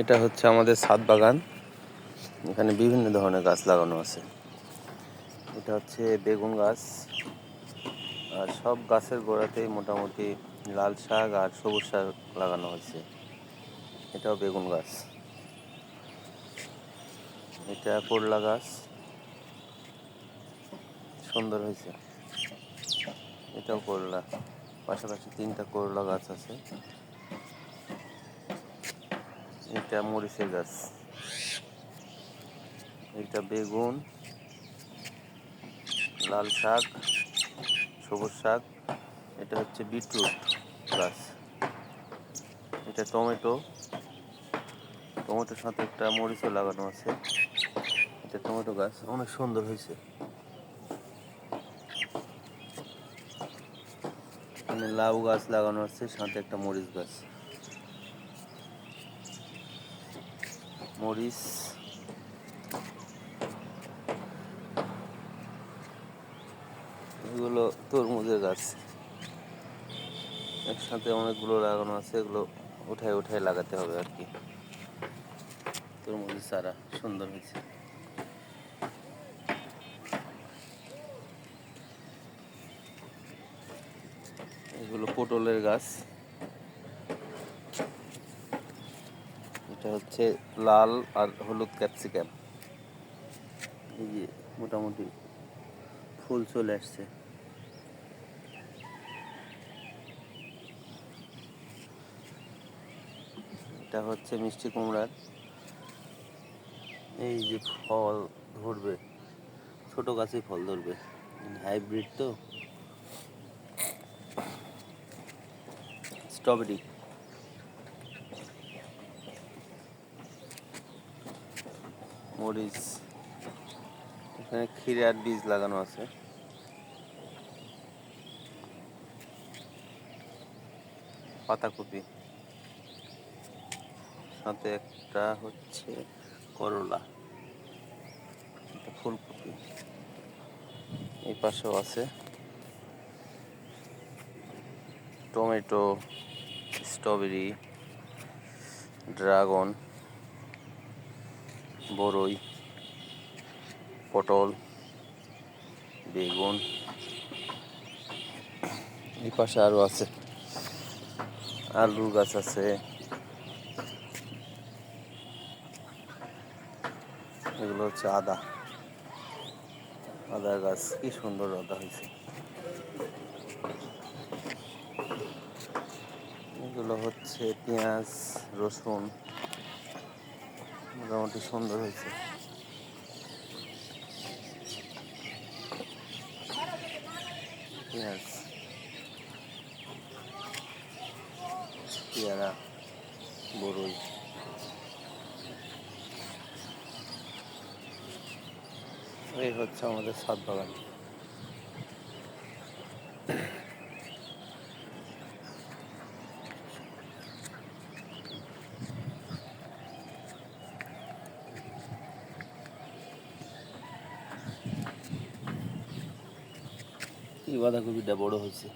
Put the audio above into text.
এটা হচ্ছে আমাদের ছাদ বাগান। এখানে বিভিন্ন ধরনের গাছ লাগানো আছে। এটা হচ্ছে বেগুন গাছ। আর সব গাছের গোড়াতেই মোটামুটি লাল শাক আর সবুজ শাক লাগানো হয়েছে। এটাও বেগুন গাছ। এটা করলা গাছ। সুন্দর হয়েছে। এটাও করলা। পাশাপাশি তিনটা করলা গাছ আছে। এটা মরিচের গাছ। এটা বেগুন, লাল শাক, সবুজ শাক, এটা হচ্ছে বিটরুট গাছ। এটা টমেটো, টমেটোর সাথে একটা মরিচও লাগানো আছে। এটা টমেটো গাছ, অনেক সুন্দর হয়েছে। এখানে লাউ গাছ লাগানো আছে, সাথে একটা মরিচ গাছ। মরিচ এগুলো তরমুজের গাছ। একসাথে অনেকগুলো লাগানো আছে, এগুলো উঠায় উঠায় লাগাতে হবে আর কি। তরমুজের চারা, সুন্দর হয়েছে। এগুলো পটলের গাছ। এটা হচ্ছে লাল আর হলুদ ক্যাপসিকাম। এই যে মোটামুটি ফুল চলে আসছে। এটা হচ্ছে মিষ্টি কুমড়ার। এই যে ফল ধরবে, ছোট গাছেই ফল ধরবে। হাইব্রিড তো? স্ট্রবেরি। মরিচ, এখানে ক্ষীরার বীজ লাগানো আছে। পাতাকপি। সাথে একটা হচ্ছে করলা ফুলকপি। এই পাশেও আছে। Tomato, strawberry, dragon. বরই, পটল, বেগুন, এই পাশে আরও আছে। আলু গাছ আছে। এগুলো হচ্ছে আদা। আদা গাছ, কি সুন্দর আদা হয়েছে। এগুলো হচ্ছে পেঁয়াজ, রসুন। মোটামুটি সুন্দর হয়েছে। পেঁয়াজ পেয়ারা বরই। এই হচ্ছে আমাদের সাত বাগান। বাঁধাকপিটা বড় হয়েছে।